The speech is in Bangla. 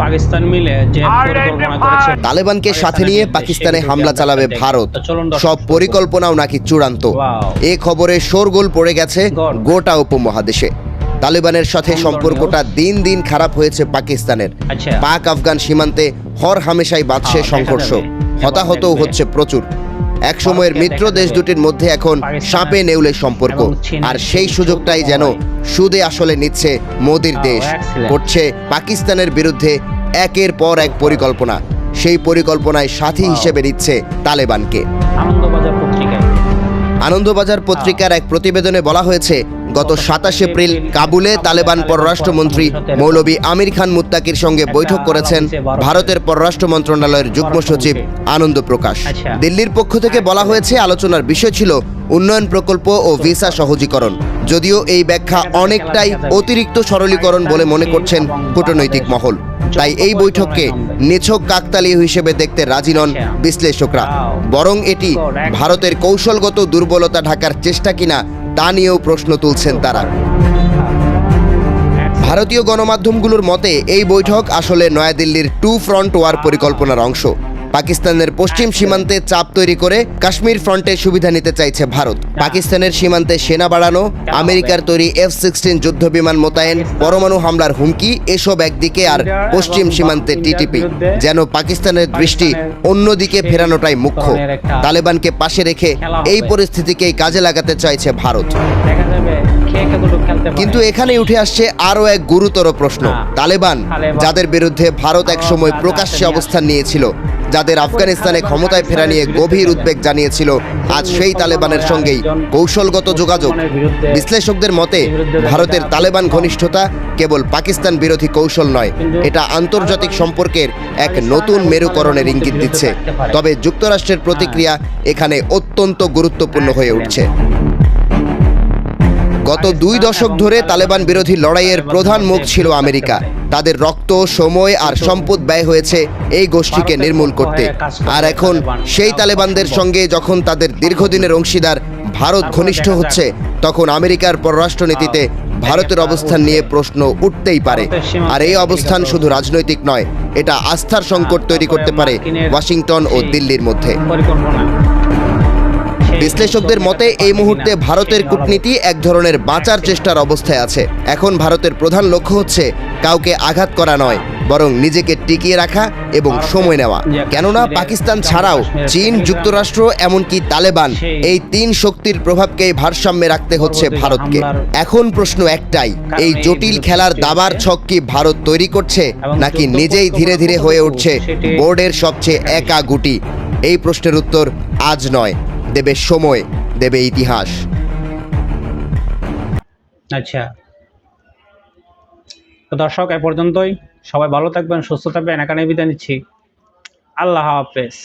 পাকিস্তান মিলে যে পরিকল্পনা করেছে। তালেবানকে সাথে নিয়ে পাকিস্তানে হামলা চালাবে ভারত। সব পরিকল্পনাও নাকি চূড়ান্ত। এ খবরে শোরগোল পড়ে গেছে গোটা উপমহাদেশে। তালেবানের সাথে সম্পর্কটা দিন দিন খারাপ হয়েছে পাকিস্তানের। আচ্ছা। পাক আফগান সীমান্তে হর হামেশাই বাঁধছে হ্যাঁ, সংঘর্ষ। হতাহতও হতাহত হচ্ছে প্রচুর। এক সময়ের মিত্র দেশ দুটির মধ্যে এখন সাপে নেউলে সম্পর্ক। আর সেই সুযোগটাই যেন সুদে আসলে নিচ্ছে মোদির দেশ. করছে পাকিস্তানের বিরুদ্ধে একের পর এক পরিকল্পনা। সেই পরিকল্পনায় সাথী হিসেবে নিচ্ছে তালেবানকে। আনন্দবাজার পত্রিকার এক প্রতিবেদনে বলা হয়েছে গত সাতাশ এপ্রিল কাবুলে তালেবান পররাষ্ট্রমন্ত্রী মৌলবী আমির খান মুত্তাকির সঙ্গে বৈঠক করেছেন ভারতের পররাষ্ট্র মন্ত্রণালয়ের যুগ্ম সচিব আনন্দ প্রকাশ। আচ্ছা। দিল্লির পক্ষ থেকে বলা হয়েছে আলোচনার বিষয় ছিল উন্নয়ন প্রকল্প ও ভিসা সহজীকরণ। যদিও এই ব্যাখ্যা অনেকটাই অতিরিক্ত সরলীকরণ বলে মনে করছেন কূটনৈতিক মহল। তাই এই বৈঠককে নিছক কাকতালীয় হিসেবে দেখতে রাজি নন বিশ্লেষকরা। বরং এটি ভারতের কৌশলগত দুর্বলতা ঢাকার চেষ্টা কিনা তা নিয়েও প্রশ্ন তুলছেন তারা। ভারতীয় গণমাধ্যমগুলোর মতে, এই বৈঠক আসলে নয়াদিল্লির টু ফ্রন্ট ওয়ার পরিকল্পনার অংশ। পাকিস্তানের পশ্চিম সীমান্তে চাপ তৈরি করে কাশ্মীর ফ্রন্টে সুবিধা নিতে চাইছে ভারত। পাকিস্তানের সীমান্তে সেনা বাড়ানো আমেরিকার তৈরি এফ সিক্সটিন যুদ্ধ বিমান মোতায়েন পরমাণু হামলার হুমকি এসব একদিকে আর পশ্চিম সীমান্তে টিটিপি যেন পাকিস্তানের দৃষ্টি অন্যদিকে ফেরানোটাই মুখ্য। তালেবানকে পাশে রেখে এই পরিস্থিতিকেই কাজে লাগাতে চাইছে ভারত। কিন্তু এখানে উঠে আসছে আরও এক গুরুতর প্রশ্ন। হ্যাঁ। তালেবান তালেবান। যাদের বিরুদ্ধে ভারত এক সময় প্রকাশ্যে অবস্থান নিয়েছিল। যাদের আফগানিস্তানে ক্ষমতায় ফেরা নিয়ে গভীর উদ্বেগ জানিয়েছিল, আজ সেই তালেবানের সঙ্গেই কৌশলগত যোগাযোগ। বিশ্লেষকদের মতে, ভারতের তালেবান ঘনিষ্ঠতা কেবল পাকিস্তান বিরোধী কৌশল নয়, এটা আন্তর্জাতিক সম্পর্কের এক নতুন মেরুকরণের ইঙ্গিত দিচ্ছে। তবে যুক্তরাষ্ট্রের প্রতিক্রিয়া এখানে অত্যন্ত গুরুত্বপূর্ণ হয়ে উঠছে। গত দুই দশক ধরে তালেবান বিরোধী লড়াইয়ের প্রধান মুখ ছিল আমেরিকা। তাদের রক্ত, সময় আর সম্পদ ব্যয় হয়েছে এই গোষ্ঠীকে নির্মূল করতে। আর এখন সেই তালেবানদের সঙ্গে যখন তাদের দীর্ঘদিনের অংশীদার ভারত ঘনিষ্ঠ হচ্ছে, তখন আমেরিকার পররাষ্ট্রনীতিতে ভারতের অবস্থান নিয়ে প্রশ্ন উঠতেই পারে। আর এই অবস্থান শুধু রাজনৈতিক নয়, এটা আস্থার সংকট তৈরি করতে পারে ওয়াশিংটন ও দিল্লির মধ্যে। বিশ্লেষকদের মতে, এই মুহূর্তে ভারতের কূটনীতি এক ধরনের বাঁচার চেষ্টার অবস্থায় আছে। এখন ভারতের প্রধান লক্ষ্য হচ্ছে কাউকে আঘাত করা নয়, বরং নিজেকে টিকিয়ে রাখা এবং সময় নেওয়া। কেননা পাকিস্তান ছাড়াও চীন, যুক্তরাষ্ট্র, এমনকি তালেবান এই তিন শক্তির প্রভাবকেই ভারসাম্যে রাখতে হচ্ছে ভারতকে। এখন প্রশ্ন একটাই, এই জটিল খেলার দাবার ছক কি ভারত তৈরি করছে, নাকি নিজেই ধীরে ধীরে হয়ে উঠছে বোর্ডের সবচেয়ে একা গুটি? এই প্রশ্নের উত্তর আজ নয়। দেবে সময়, দেবে ইতিহাস। আচ্ছা। তো দর্শক, এ পর্যন্তই। সবাই ভালো থাকবেন, সুস্থ থাকবেন এখানে বিদায় নিচ্ছি। আল্লাহ হাফেজ।